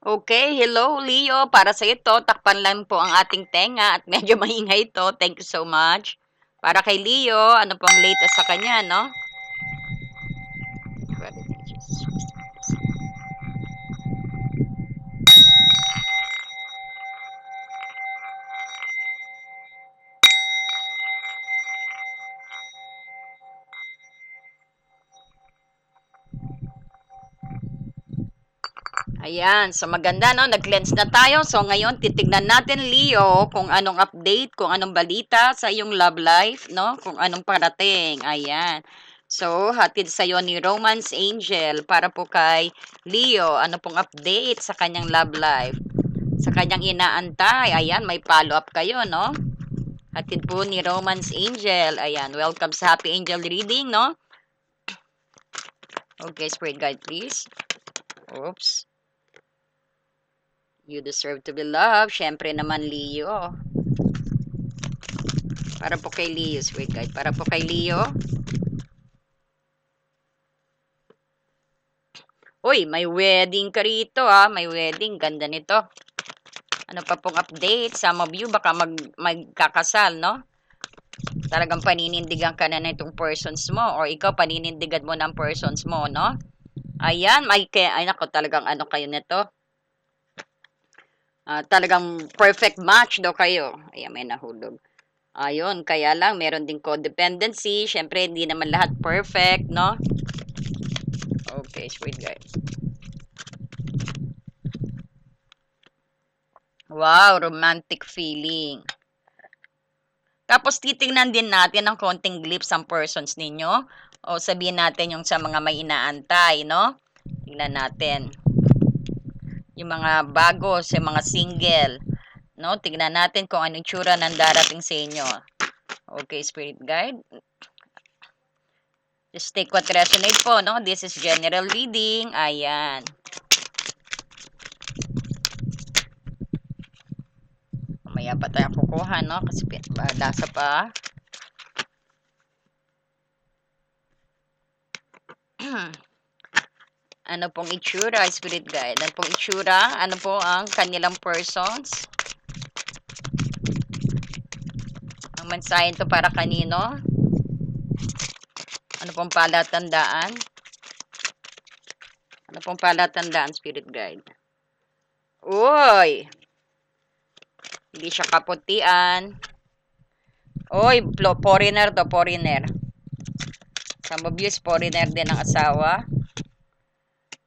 Okay, hello Leo, para sa ito, takpan lang po ang ating tenga at medyo maingay ito. Thank you so much. Para kay Leo, ano pong latest sa kanya, no? Ayan, so maganda no, nag-cleanse na tayo. So ngayon titignan natin Leo kung anong update, kung anong balita sa iyong love life, no? Kung anong parating. Ayan. So, hatid sa iyo ni Romance Angel para po kay Leo, ano pong update sa kanyang love life? Sa kanyang inaantay. Ayan, may follow-up kayo, no? Hatid po ni Romance Angel. Ayan, welcome sa Happy Angel Reading, no? Okay, spirit guide please. Oops. You deserve to be loved. Siyempre naman, Leo. Para po kay Leo, sweet guide. Para po kay Leo. Uy, may wedding ka rito ah. May wedding. Ganda nito. Ano pa pong update? Some of you baka mag, magkakasal, no? Talagang paninindigan ka na nitong persons mo or ikaw paninindigan mo ng persons mo, no? Ayan, may kaya, ay nako, talagang ano kayo nito uh, talagang perfect match daw kayo. Ayan, may nahulog. Ayun, kaya lang, meron din codependency. Siyempre, hindi naman lahat perfect, no? Okay, sweet guys. Wow, romantic feeling. Tapos, titingnan din natin ng konting glimpse ang persons ninyo. O sabihin natin yung sa mga may inaantay, no? Tingnan natin yung mga bago, sa mga single. No? Tignan natin kung anong tsura ng darating sa inyo. Okay, spirit guide. Just take what resonate po, no? This is general reading. Ayan. Mamaya pa tayo kukuha, no? Kasi lasa pa. Ano pong itsura, spirit guide? Ano pong itsura? Ano po ang kanilang persons? Ang mensahe ito para kanino? Ano pong palatandaan? Ano pong palatandaan, spirit guide? Uy! Hindi siya kaputian. Uy, foreigner to, foreigner. Some of foreigner din ang asawa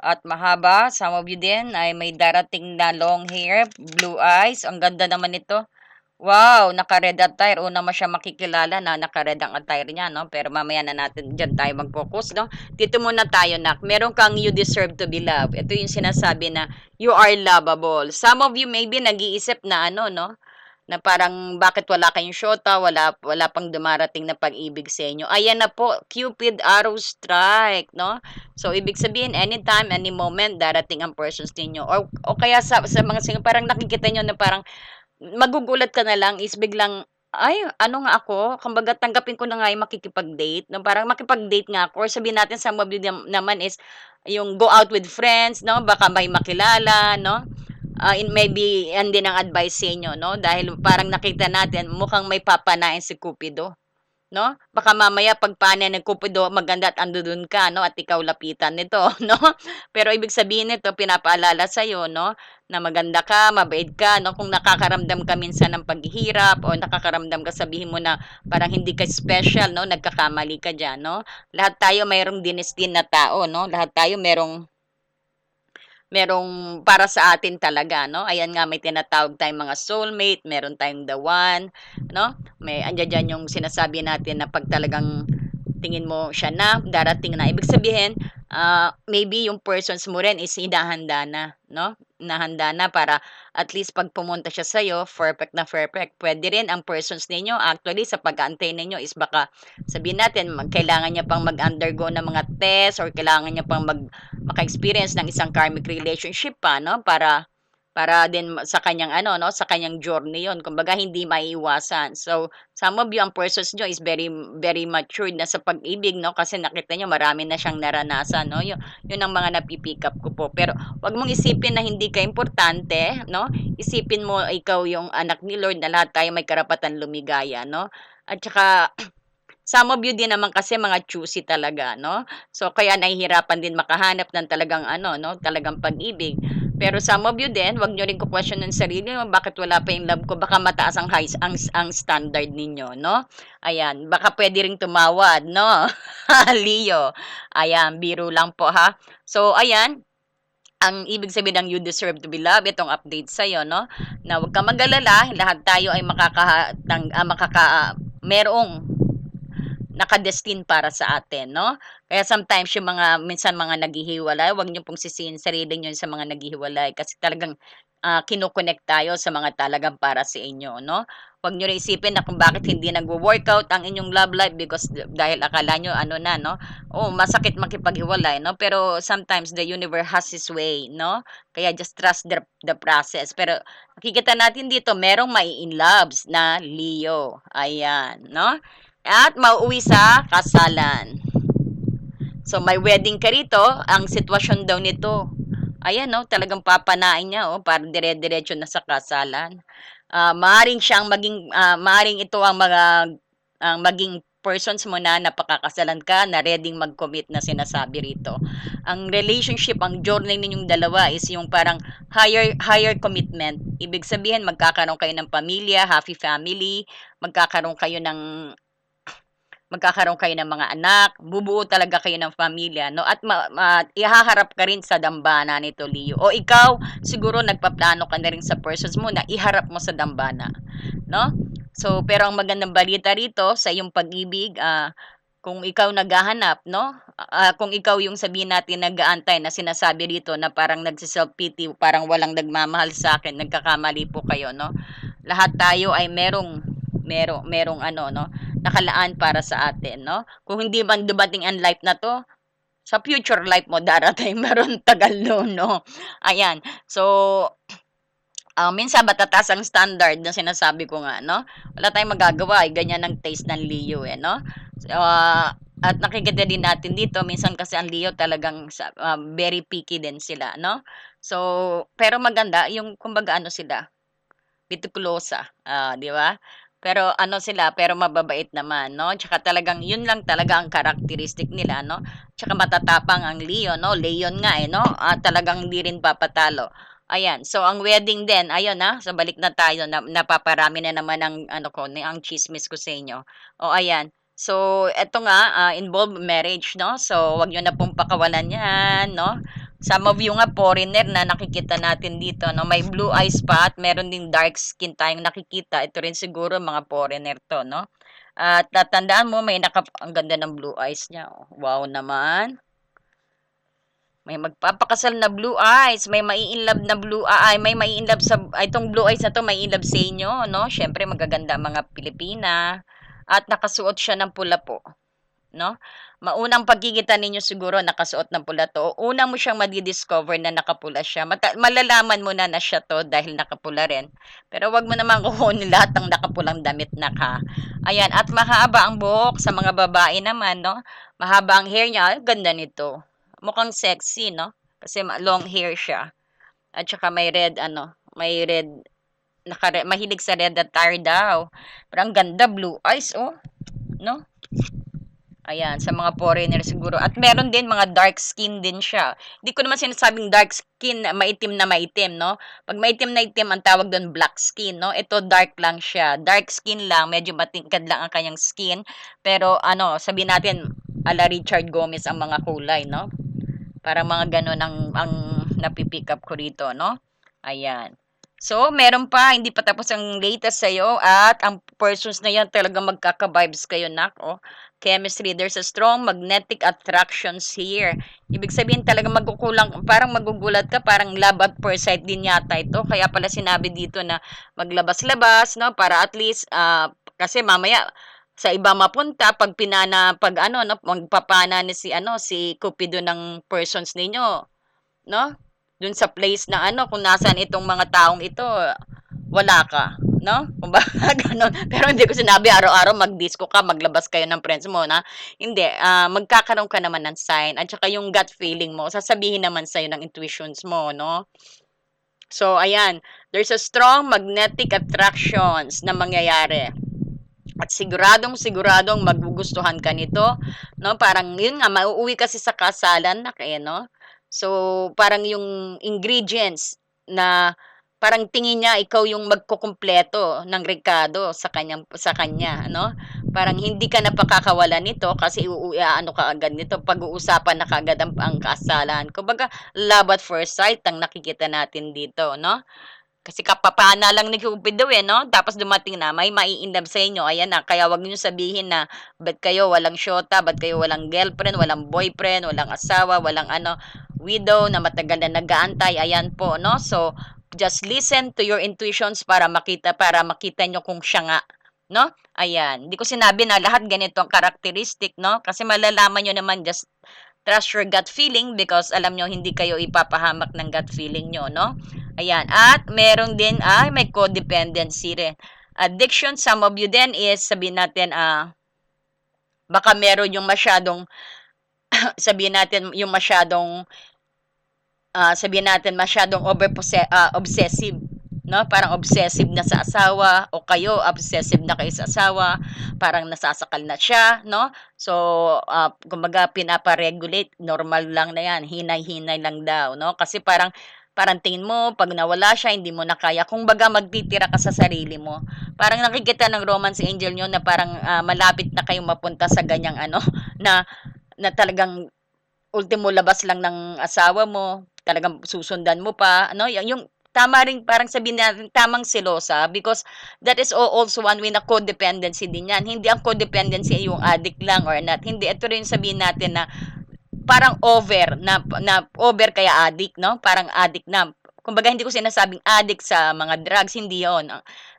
at mahaba. Some of you din ay may darating na long hair, blue eyes. Ang ganda naman ito. Wow, naka-red attire. Una mo siya makikilala na naka-red ang attire niya, no? Pero mamaya na natin dyan tayo mag-focus, no? Dito muna tayo, nak. Meron kang you deserve to be loved. Ito yung sinasabi na you are lovable. Some of you maybe nag-iisip na ano, no? Na parang bakit wala kayong shota, wala, wala pang dumarating na pag-ibig sa inyo. Ayan na po, Cupid Arrow Strike, no? So, ibig sabihin, anytime, any moment, darating ang persons ninyo. Or, o kaya sa, sa mga single, parang nakikita nyo na parang magugulat ka na lang is biglang ay, ano nga ako, kumbaga tanggapin ko na nga yung makikipag-date, no? parang makipag-date nga ako, or sabihin natin sa mobile naman is, yung go out with friends, no? baka may makilala, no? Uh, in maybe yan din ang advice sa inyo, no? Dahil parang nakita natin, mukhang may papanain si Cupido. No? Baka mamaya pag paano ng Cupido, maganda at ando dun ka, no? At ikaw lapitan nito, no? Pero ibig sabihin nito, pinapaalala sa iyo, no? Na maganda ka, mabait ka, no? Kung nakakaramdam ka minsan ng paghihirap o nakakaramdam ka, sabihin mo na parang hindi ka special, no? Nagkakamali ka diyan, no? Lahat tayo mayroong dinestin na tao, no? Lahat tayo mayroong merong para sa atin talaga, no? Ayan nga, may tinatawag tayong mga soulmate, meron tayong the one, no? May, andyan dyan yung sinasabi natin na pag talagang tingin mo siya na, darating na. Ibig sabihin, uh, maybe yung persons mo rin is hinahanda na, no? Nahanda na para at least pag pumunta siya sa'yo, perfect na perfect. Pwede rin ang persons ninyo, actually, sa pag-aantay ninyo is baka sabihin natin, kailangan niya pang mag-undergo ng mga test or kailangan niya pang mag, maka-experience ng isang karmic relationship pa, no? Para para din sa kanyang ano 'no, sa kanyang journey 'yun. Kumbaga hindi maiiwasan. So, some of you, ang persons niyo is very very matured na sa pag-ibig 'no, kasi nakita niyo marami na siyang naranasan 'no, yu 'yun ang mga napi-pick up ko po. Pero 'wag mong isipin na hindi ka importante 'no, isipin mo ikaw yung anak ni Lord na lahat tayo may karapatan lumigaya 'no. At saka some of you din naman kasi mga choosy talaga 'no. So, kaya nahihirapan din makahanap ng talagang ano 'no, talagang pag-ibig. Pero some of you din, 'wag niyo rin ko-questionin sarili niyo, bakit wala pa yung love ko, baka mataas ang highs ang ang standard ninyo 'no. Ayan, baka puwede ring tumawad 'no, Leo. Ayan, biro lang po ha. So, ayan, ang ibig sabihin ng you deserve to be loved, itong update sa'yo 'no, na 'wag kang mag-alala, lahat tayo ay makakaha tang ah, makaka merong naka-destine para sa atin 'no. Kaya sometimes yung mga minsan mga naghihiwalay, 'wag niyo pong sisihin sarili niyo sa mga naghihiwalay kasi talagang, ah, kino-connect tayo sa mga talagang para sa inyo 'no. 'Wag niyo ring isipin na kung bakit hindi nagwo-workout ang inyong love life because dahil akala niyo ano na 'no, oo masakit makipaghiwalay 'no, pero sometimes the universe has its way 'no. Kaya just trust the the process. Pero nakikita natin dito merong mai-inloves na Leo, ayan 'no. At mauuwi sa kasalan. So, may wedding ka rito, ang sitwasyon daw nito, ayan 'no, talagang papanain niya oh, parang dire-diretso na sa kasalan. Ah, maaaring siyang maging, ah, maaaring ito ang mga ang maging persons mo na napakakasalan ka, na reading mag-commit na sinasabi rito. Ang relationship, ang journey ninyong dalawa is yung parang higher higher commitment. Ibig sabihin magkakaroon kayo ng pamilya, happy family, magkakaroon kayo ng magkakaroon kayo ng mga anak, bubuo talaga kayo ng pamilya 'no, at ma ma ihaharap ka rin sa dambana nito Leo o ikaw siguro nagpaplano ka na rin sa persons mo na iharap mo sa dambana 'no. So, pero ang magandang balita rito sa iyong pag-ibig, ah, kung ikaw naghahanap 'no, ah, kung ikaw yung sabihin natin nag-aantay na sinasabi rito na parang nagse-self-pity, parang walang nagmamahal sa'kin, nagkakamali po kayo 'no. Lahat tayo ay merong merong merong ano 'no, nakalaan para sa atin 'no. Kung hindi man dumating ang life na 'to, sa future life mo darating meron tagal no'n 'no. Ayan, so, ah, minsan matataas ang standard na sinasabi ko nga 'no. Wala tayong magagawa, eh, ganyan ang taste ng Leo, eh, 'no. Ah, at nakikita din natin dito minsan kasi ang Leo talagang ah, very picky din sila 'no. So, pero maganda yung kumbaga ano sila, metikulosa, ah, 'di ba? Pero ano sila, pero mababait naman 'no, tsaka talagang yun lang talaga ang characteristic nila 'no, tsaka matatapang ang Leo 'no, Leon nga, eh, 'no, at talagang hindi rin papatalo. Ayan, so ang wedding din ayun, ah, so balik na tayo na napaparami na naman ang ano ko, ang tsismis ko sa inyo. Oh, ayan, so eto nga, ah, involved marriage 'no, so 'wag niyo na pong pakawalan 'yan 'no. Some of you nga foreigner na nakikita natin dito 'no, may blue eyes pa at meron ding dark skin tayong nakikita, ito rin siguro mga foreigner 'to 'no. At tatandaan mo may naka ang ganda ng blue eyes niya, oh, wow naman. May magpapakasal na blue eyes, may mai-inlove na blue ay may mai-inlove sa itong blue eyes na 'to mai-inlove sa inyo 'no, siyempre magaganda mga Pilipina. At nakasuot siya ng pula po 'no. Maunang pagkikita ninyo siguro nakasuot ng pula 'to, una mo siyang madi-discover na nakapula siya, mata malalaman mo na na siya 'to dahil nakapula rin. Pero 'wag mo naman kukunin lahat ng nakapulang damit nak, ha. Ayan, at mahaba ang buhok sa mga babae naman 'no, mahaba ang hair niya, ganda nito. Mukhang sexy 'no, kasi long hair siya at saka may red ano, may red naka mahilig sa red attire daw. Pero ang ganda blue eyes oh, 'no. Ayan, sa mga foreigner siguro at meron din mga dark skin din siya. Hindi ko naman sinasabing dark skin maitim na maitim 'no, 'pag maitim na itim ang tawag dun black skin 'no, ito dark lang siya, dark skin lang, medyo matingkad lang ang kanyang skin, pero ano, sabihin natin ala Richard Gomez ang mga kulay 'no. Parang mga gano'n ang ang napi-pick up ko rito 'no, ayan. So, meron pa, hindi pa tapos ang latest sa'yo at ang persons na 'yan talagang magkaka-vibes kayo nak, oh. Chemistry, there's a strong magnetic attractions here. Ibig sabihin talagang magkukulang parang magugulat ka, parang love at first sight din yata ito, kaya pala sinabi dito na maglabas-labas 'no, para at least, ah, kasi mamaya sa iba mapunta 'pag pinana 'pag ano 'no, magpapana na si ano, si Cupido ng persons ninyo 'no. Dun sa place na ano, kung nasaan itong mga taong ito, wala ka, no? Kumbaga gano'n. Pero hindi ko sinabi araw-araw mag-disco ka, maglabas kayo ng friends mo na hindi, ah, magkakaroon ka naman ng sign at saka yung gut feeling mo, sasabihin naman sa'yo ng intuitions mo, no? So, ayan, there's a strong magnetic attractions na mangyayari. At siguradong siguradong magugustuhan ka nito, no? Parang yun nga, mauuwi kasi sa kasalan na eh, no? So, parang yung ingredients na parang tingin niya ikaw yung magkukumpleto ng rekado sa kanyang sa kanya, no? Parang hindi ka na pakakawalan nito kasi ano ka agad nito, pag-uusapan na kaagad ang, ang kasalan. Kumbaga, love at first sight ang nakikita natin dito, no? Kasi kapapana lang ni Cupido eh, no? Tapos dumating na, may mai-inlove sa inyo. Ayan na, kaya wag niyo sabihin na, ba't kayo walang syota, ba't kayo walang girlfriend, walang boyfriend, walang asawa, walang ano, widow na matagal na nag-aantay. Ayan po, no? So, just listen to your intuitions para makita, para makita nyo kung siya nga, no? Ayan. Hindi ko sinabi na lahat ganito ang characteristic, no? Kasi malalaman nyo naman just trust your gut feeling because alam nyo hindi kayo ipapahamak ng gut feeling nyo, no? Ayan. At meron din, ay, may codependency rin. Addiction, some of you din is, sabihin natin, ah, baka meron yung masyadong, sabihin natin, yung masyadong, ah, sabihin natin, masyadong over uh, obsessive no? Parang obsessive na sa asawa o kayo obsessive na kayo sa asawa, parang nasasakal na siya, no? So, uh, kumbaga pinapa-regulate, normal lang na 'yan, hinay-hinay lang daw, no? Kasi parang parang tingin mo pag nawala siya hindi mo na kaya kung baga magtitira ka sa sarili mo parang nakikita ng romance angel nyo na parang uh, malapit na kayong mapunta sa ganyang ano na na talagang ultimo labas lang ng asawa mo talagang susundan mo pa ano yung, yung tama rin parang sabihin natin tamang selosa because that is also one way na codependency din yan. Hindi ang codependency yung addict lang or not. Hindi. Ito rin sabihin natin na parang over na, na over kaya addict, no? Parang addict na. Kumbaga hindi ko sinasabing addict sa mga drugs, hindi 'yon,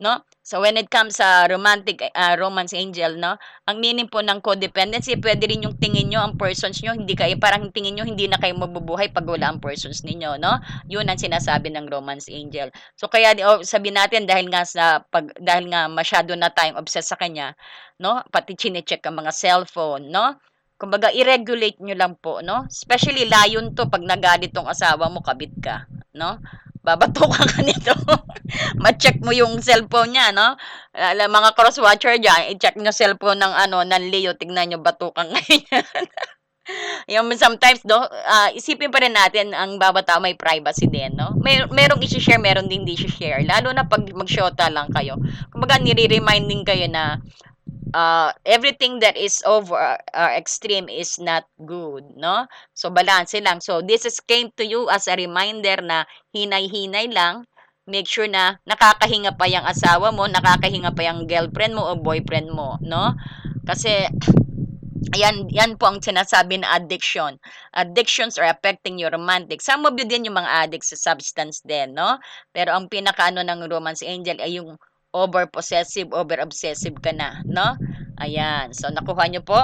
no? So when it comes sa romantic uh, romance angel, no? Ang meaning po ng codependency, pwede rin yung tingin niyo ang persons niyo hindi kayo parang tingin niyo hindi na kayo mabubuhay pag wala ang persons ninyo, no? 'Yun ang sinasabi ng romance angel. So kaya oh, sabi natin dahil nga sa pag dahil nga masyado na tayong obsessed sa kanya, no? Pati chine-check ang mga cellphone, no? Kumbaga i-regulate niyo lang po, no? Especially layon to pag nagalit tong asawa mo, kabit ka no? Babatukan ka nito. Ma-check mo yung cellphone niya, no? Alam, mga cross-watcher dyan, i-check nyo cellphone ng, ano, ng Leo, tignan nyo, batukan ngayon. yung sometimes, no, uh, isipin pa rin natin, ang bawat tao may privacy din, no? May, merong isi-share, meron din hindi isi-share. Lalo na pag mag-shota lang kayo. Kumbaga, nire-reminding kayo na uh, everything that is over uh, extreme is not good, no? So balance lang. So this is came to you as a reminder na hinay-hinay lang. Make sure na nakakahinga pa yung asawa mo, nakakahinga pa yung girlfriend mo o boyfriend mo, no? Kasi Ayan, yan po ang sinasabi na addiction. Addictions are affecting your romantic. Some of you din yung mga addicts sa substance din, no? Pero ang pinakaano ng romance angel ay yung over possessive, over obsessive ka na, no? Ayan. So nakuha niyo po?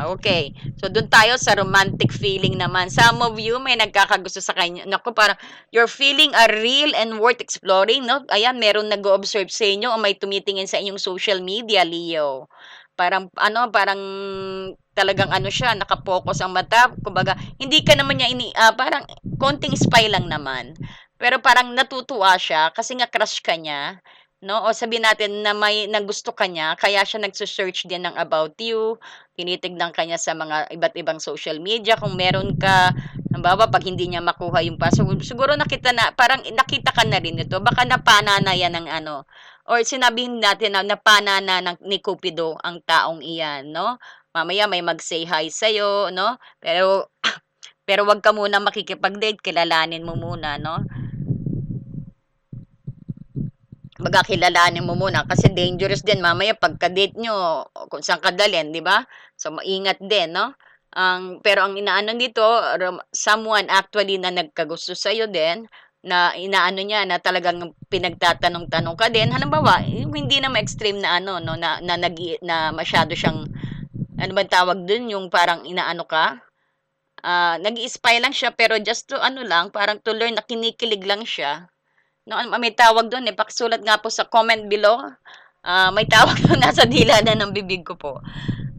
Okay. So doon tayo sa romantic feeling naman. Some of you may nagkakagusto sa kanya. Naku, parang your feeling are real and worth exploring, no? Ayan, meron nag-observe sa inyo o may tumitingin sa inyong social media, Leo. Parang ano, parang talagang ano siya, nakapokus ang mata. Kumbaga, hindi ka naman niya ini uh, parang konting spy lang naman. Pero parang natutuwa siya kasi nga crush ka niya. No, o sabihin natin na may na gusto ka niya kaya siya nagse-search din ng about you, tinitignan ka niya sa mga iba't ibang social media kung meron ka, halimbawa 'pag hindi niya makuha yung password, siguro nakita na parang nakita ka na rin nito, baka napana na yan ng ano, or sinabihin natin na napana na ng ni Cupido ang taong iyan, no? Mamaya may mag-say hi sa'yo, no? Pero pero 'wag ka muna makikipag-date, kilalanin mo muna, no? Baga kilalanin mo muna kasi dangerous din mamaya pagka-date nyo kung saan ka dalhin, di ba? So maingat din, no? Ang pero ang inaano dito, someone actually na nagkagusto sa iyo din na inaano niya na talagang pinagtatanong-tanong ka din. Halimbawa, yung hindi na ma-extreme na ano no na na, nag, na masyado siyang ano ba tawag dun yung parang inaano ka ah, nag-i-spy lang siya pero just to ano lang, parang to learn na kinikilig lang siya. No, may tawag do'n, eh, pakisulat nga po sa comment below. Ah, may tawag do'n, nasa dila na ng bibig ko po.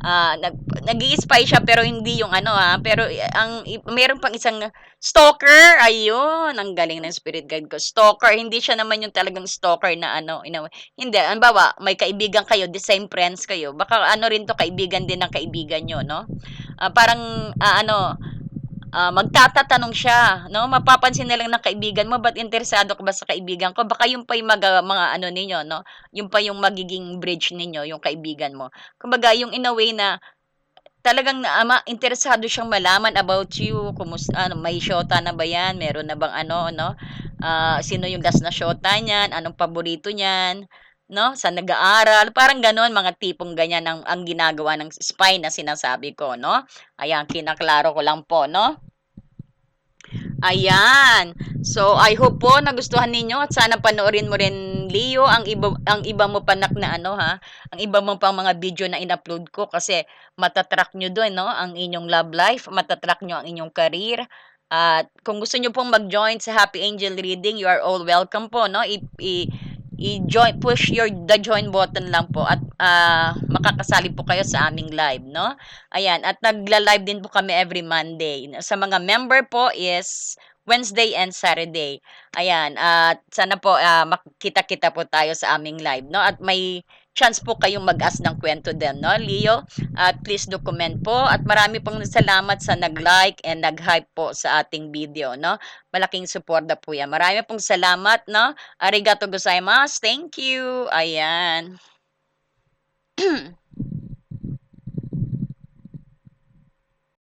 Ah, nag nag-i-spy siya pero hindi yung ano, ah, pero i ang meron pang isang stalker, ayun, ang galing ng spirit guide ko. Stalker, hindi siya naman yung talagang stalker na ano, in a way hindi, halimbawa may kaibigan kayo, the same friends kayo, baka ano rin 'to, kaibigan din ng kaibigan niyo 'no? Ah, parang, ah, ano, ah, magtatatanong siya 'no, mapapansin na lang ng kaibigan mo, "Ba't interesado ka ba sa kaibigan ko?" Baka yun pa yung mag ah, mga ano ninyo 'no, yun pa yung magiging bridge ninyo, yung kaibigan mo. Kumbaga yung in a way na talagang ama interesado siyang malaman about you, kumus ano, may shota na ba 'yan, meron na bang ano 'no, ah, sino yung last na shota niyan, anong paborito niyan, 'no, saan nag-aaral, parang gano'n, mga tipong ganyan ang ang ginagawa ng spy na sinasabi ko 'no. Ayan, kinaklaro ko lang po 'no. Ayan. So, I hope po nagustuhan ninyo at sana panoorin mo rin, Leo, ang iba ang iba mo pa nak na ano, ha, ang iba mo pang mga video na in-upload ko kasi mata-track niyo do'n 'no, ang inyong love life, mata-track niyo ang inyong career. At kung gusto niyo pong mag-join sa Happy Angel Reading, you are all welcome po 'no, i i i-join push your the join button lang po at, ah, makakasali po kayo sa aming live 'no. Ayan, at nagla-live din po kami every Monday. Sa mga member po is Wednesday and Saturday. Ayan, at sana po, ah, makita-kita po tayo sa aming live 'no, at may chance po kayong mag-ask ng kuwento din 'no, Leo. At please do comment po at marami pong salamat sa nag-like and nag-hype po sa ating video 'no. Malaking suporta po 'yan. Marami pong salamat 'no. Arigato gozaimasu. Thank you. Ayan.